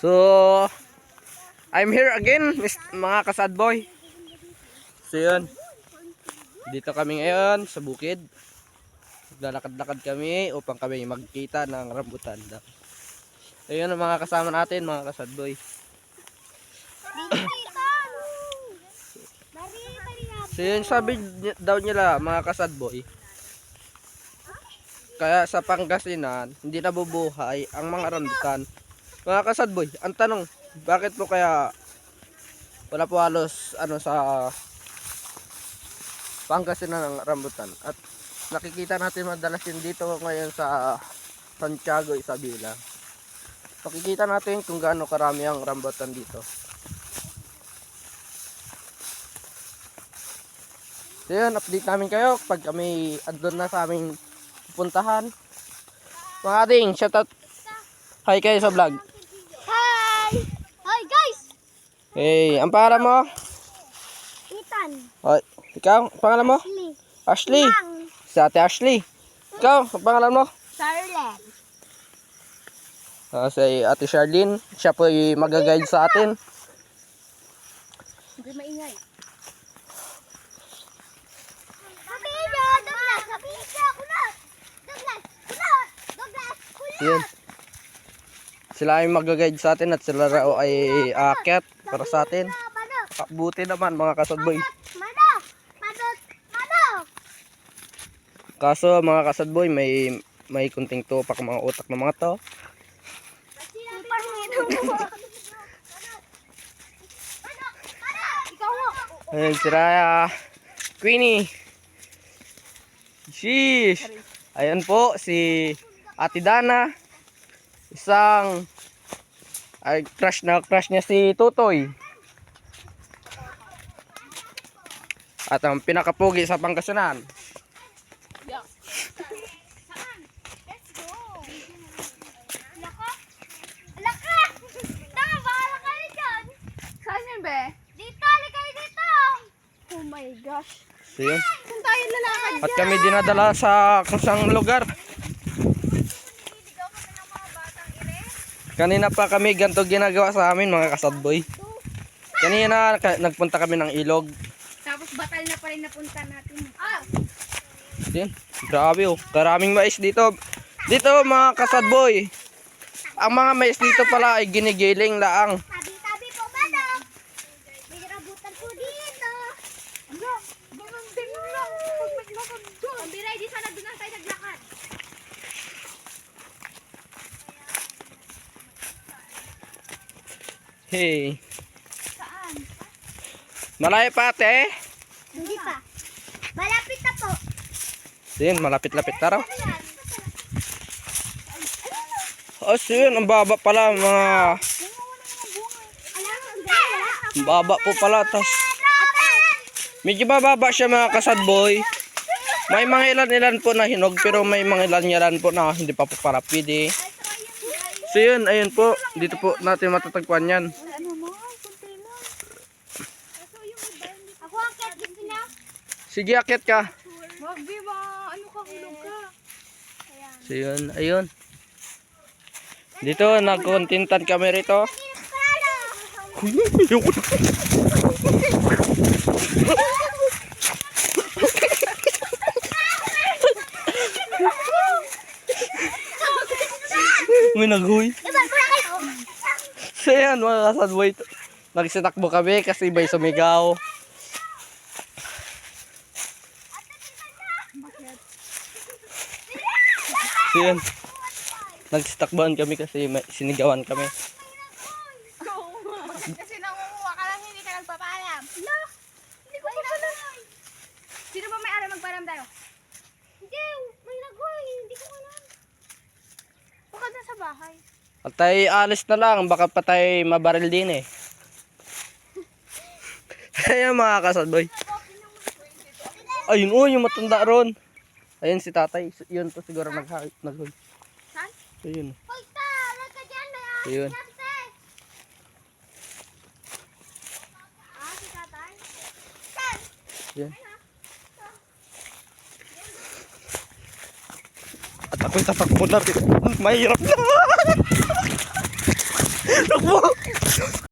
So, I'm here again, mga kasad boy. So yun, dito kami ngayon sa bukid. Naglalakad-lakad kami upang kami magkita ng rambutan. So yun ang mga kasama natin, mga kasad boy. So yun, sabi daw nila, mga kasad boy. Kaya sa Pangasinan, hindi nabubuhay ang mga rambutan. Mga kasad boy, ang tanong, bakit po kaya wala po halos ano sa Pangasinan ng rambutan? At nakikita natin madalas yun dito ngayon sa Santiago, Isabela. Makikita natin kung gaano karami ang rambutan dito. So yun, update namin kayo pag kami andun na sa aming pupuntahan. Mga ading, shoutout. Hi kayo sa vlog. Hey, ang pangalan mo? Ethan. Hoy, ikaw, ang pangalan mo? Lee. Ashley. Mang. Si Ate Ashley. Ikaw, ang pangalan mo? Charlotte. Ah, si Ate Charlene. Siya po yung mag-guide sa atin. Hindi maingay. Yun. Sila yung mag-guide sa atin at sila raw ay aakyat para sa atin. Ah, Buti naman mga kasadboy. Kaso mga kasadboy, may may kunting tupak mga utak ng mga to. Ayun, si Raya. Queenie. Sheesh. Ayan po, si Ate Dana. Isang ay crush na crush niya si Tutoy. At ang pinakapugi sa Pangasinan. Dito! Oh my gosh. Lalakad? At kami dinadala sa kusang lugar. Kanina pa kami ganito ginagawa sa amin mga kasadboy. Kanina ka- nagpunta kami ng ilog. Tapos batal na pa rin napunta natin. Ah! Yan. Grabe oh. Karaming mais dito. Dito mga kasadboy. Ang mga mais dito pala ay ginigiling laang. Tabi-tabi po ba no? May rabutan po dito. Ano? Ganun din lang. Pag naglakad doon. Ang biray, di sana doon lang tayo naglakad. Hey. Saan? Malayo pa ate. Hindi pa. Malapit na po. Yun, malapit-lapit na raw. Oh, yun, ang baba pala mga... Ang baba po pala. Tas, medyo bababa siya mga kasadboy. May mga ilan-ilan po na hinog pero may mga ilan-ilan po na hindi pa po para pwede. So yun, ayun po. Dito po natin matatagpuan yan. Ako ang gusto niya. Sige, akit ka. Wag, be, ma. Ano ka, hulog ka? So yun, ayun. Dito, nagkontintan kami rito. Ayoko na. Diba, kayo? So yan mga kasadboy. Nagsitakbo kami kasi may sumigaw. So yan. Nagsitakbuhan kami kasi may sinigawan kami. Kasi nangunguha ka lang, hindi ka nagpapaalam. No. Hindi ko pa pala. Sino ba may alam magparam tayo? Hindi, may lagoy. Hindi ko alam. Baka na sa bahay. At tayo alis na lang, baka pa tayo mabaril din eh. Ayan mga kasadboy. Ayun oh, yung matanda ron. Ayun si tatay. Yun to siguro nag naghoy. Saan? Ayun. Dyan. May ahas Ayun. dyan, te. Ah, si tatay? Saan? Yan. At ako'y tatakbo na rin. Mahirap na. Takbo!